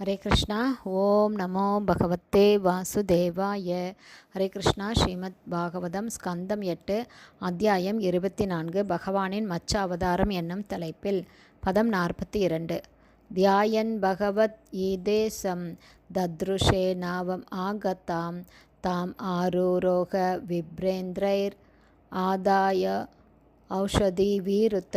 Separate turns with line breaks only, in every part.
ஹரே கிருஷ்ணா. ஓம் நமோ பகவத்தே வாசுதேவாய. ஹரே கிருஷ்ணா ஸ்ரீமத் பாகவதம் ஸ்கந்தம் எட்டு அத்தியாயம் இருபத்தி நான்கு பகவானின் மச்ச அவதாரம் என்னும் தலைப்பில் பதம் நாற்பத்தி இரண்டு தியாயன் பகவத் ஈதேசம் தத்ருஷே நாவம் ஆகத்தாம் தாம் ஆரூரோக விப்ரேந்திரைர் ஆதாய ஔஷதி வீருத்த.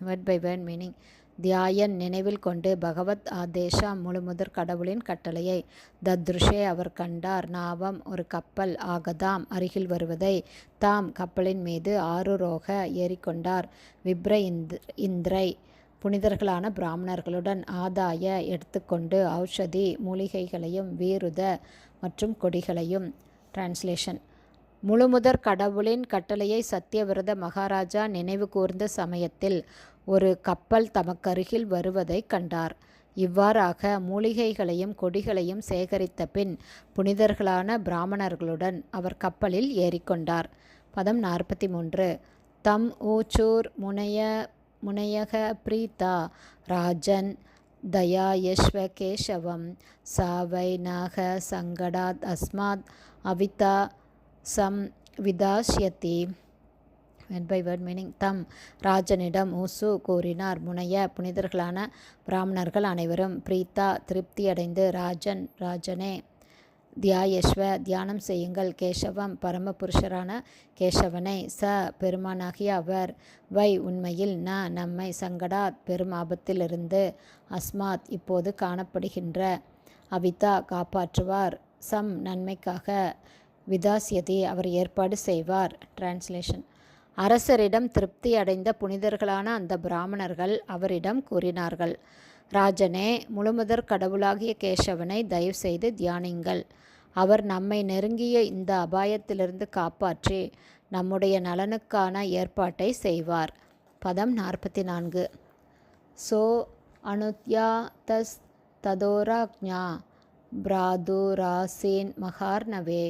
வெட் பை வெட் மீனிங் தியாயன் நினைவில் கொண்டு பகவத் ஆதேஷா முழுமுதற் கடவுளின் கட்டளையை தத்ருஷே அவர் கண்டார். நாவம் ஒரு கப்பல் ஆகதாம் அருகில் வருவதை தாம் கப்பலின் மீது ஆறுரோக ஏறிக்கொண்டார். விப்ர இந்த் இந்திரை புனிதர்களான பிராமணர்களுடன் ஆதாய எடுத்துக்கொண்டு ஔஷதி மூலிகைகளையும் வீருத மற்றும் கொடிகளையும் டிரான்ஸ்லேஷன் முழுமுதற் கடவுளின் கட்டளையை சத்தியவிரத மகாராஜா நினைவு கூர்ந்த சமயத்தில் ஒரு கப்பல் தமக்கருகில் வருவதைக் கண்டார். இவ்வாறாக மூலிகைகளையும் கொடிகளையும் சேகரித்த பின் புனிதர்களான பிராமணர்களுடன் அவர் கப்பலில் ஏறிக்கொண்டார். பதம் நாற்பத்தி மூன்று தம் ஊச்சூர் முனைய முனையக பிரீதா ராஜன் தயா யஷ்வ கேசவம் சாவை நாக சங்கடாத் அஸ்மாத் அவிதா சம் விதாஷ்யதி வேர்ட் பை வேர்ட் மீனிங் தம் ராஜனிடம் ஊசு கூறினார். முனைய புனிதர்களான பிராமணர்கள் அனைவரும் பிரீத்தா திருப்தியடைந்து ராஜன் ராஜனே தியாயஸ்வ தியானம் செய்யுங்கள். கேசவம் பரமபுருஷரான கேசவனை ச பெருமானாகிய அவர் வை உண்மையில் ந நம்மை சங்கடாத் பெரும் ஆபத்திலிருந்து அஸ்மாத் இப்போது காணப்படுகின்ற அவிதா காப்பாற்றுவார். சம் நன்மைக்காக விதாசியதி அவர் ஏற்பாடு செய்வார். டிரான்ஸ்லேஷன் அரசரிடம் திருப்தி அடைந்த புனிதர்களான அந்த பிராமணர்கள் அவரிடம் கூறினார்கள் ராஜனே முழுமுதற் கடவுளாகிய கேசவனை தயவு செய்து தியானிங்கள். அவர் நம்மை நெருங்கிய இந்த அபாயத்திலிருந்து காப்பாற்றி நம்முடைய நலனுக்கான ஏற்பாட்டை செய்வார் பதம் நாற்பத்தி நான்கு சோ அனுத்யா தஸ் ததோராக்ஞா பிராதுராசீன் மகார்ணவே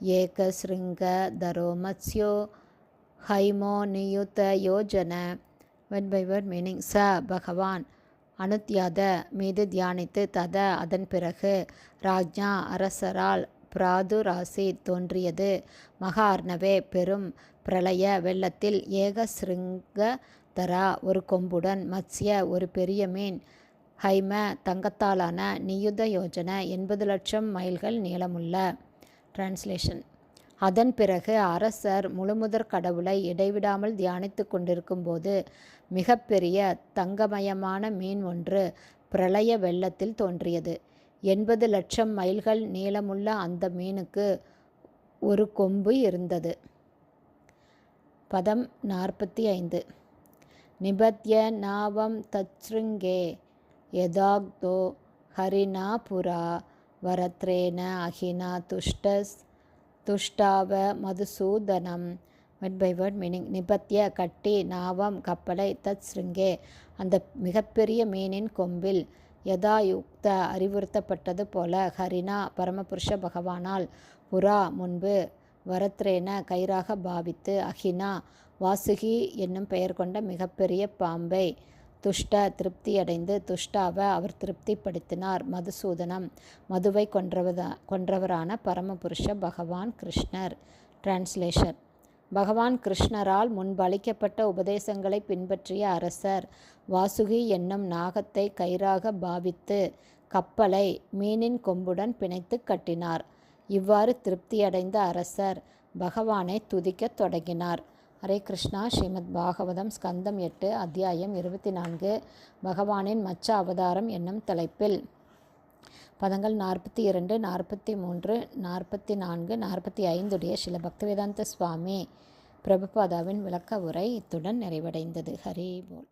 ஏகசிருங்க தரோமத்ஸ்யோ ஹைமோ நியுத்த யோஜன. வென் பை வேர்ட் மீனிங் ச பகவான் அனுத்யாத மீது தியானித்து தத அதன் பிறகு ராஜ்யா அரசரால் பிராதுராசி தோன்றியது. மகா அர்ணவே பெரும் பிரளய வெள்ளத்தில் ஏக சிருங்க தரா ஒரு கொம்புடன் மத்ஸ்ய ஒரு பெரிய மீன். ஹைம தங்கத்தாலான நியுத யோஜன எண்பது லட்சம் மைல்கள் நீளமுள்ள. டிரான்ஸ்லேஷன் அதன் பிறகு அரசர் முழுமுதற் கடவுளை இடைவிடாமல் தியானித்து கொண்டிருக்கும்போது மிகப்பெரிய தங்கமயமான மீன் ஒன்று பிரளய வெள்ளத்தில் தோன்றியது. எண்பது லட்சம் மைல்கள் நீளமுள்ள அந்த மீனுக்கு ஒரு கொம்பு இருந்தது. பதம் நாற்பத்தி ஐந்து நிபத்ய நாவம் தச்ருங்கே யதாக்தோ ஹரிணா புரா வரத்ரேன அஹினா துஷ்டஸ் துஷ்டாவ மதுசூதனம். வெட் பை வேர்ட் மீனிங் நிபத்திய கட்டி நாவம் கப்பலை தத் ஸ்ருங்கே அந்த மிகப்பெரிய மீனின் கொம்பில் யதாயுக்த அறிவுறுத்தப்பட்டது போல ஹரினா பரமபுருஷ பகவானால் புறா முன்பு வரத்ரேன கயிறாக பாவித்து அஹினா வாசுகி என்னும் பெயர் கொண்ட மிகப்பெரிய பாம்பை துஷ்ட திருப்தியடைந்து துஷ்டாவை அவர் திருப்திப்படுத்தினார். மதுசூதனம் மதுவை கொன்றவதா கொன்றவரான பரமபுருஷ பகவான் கிருஷ்ணர். டிரான்ஸ்லேஷன் பகவான் கிருஷ்ணரால் முன்பளிக்கப்பட்ட உபதேசங்களை பின்பற்றிய அரசர் வாசுகி என்னும் நாகத்தை கயிறாக பாவித்து கப்பலை மீனின் கொம்புடன் பிணைத்து கட்டினார். இவ்வாறு திருப்தியடைந்த அரசர் பகவானை துதிக்கத் தொடங்கினார். ஹரே கிருஷ்ணா ஸ்ரீமத் பாகவதம் ஸ்கந்தம் எட்டு அத்தியாயம் இருபத்தி நான்கு பகவானின் மச்ச அவதாரம் என்னும் தலைப்பில். பதங்கள் நாற்பத்தி இரண்டு நாற்பத்தி மூன்று நாற்பத்தி நான்கு நாற்பத்தி ஐந்துடைய சில பக்திவேதாந்த சுவாமி பிரபுபாதாவின் விளக்க உரை இத்துடன் நிறைவடைந்தது. ஹரி போல்.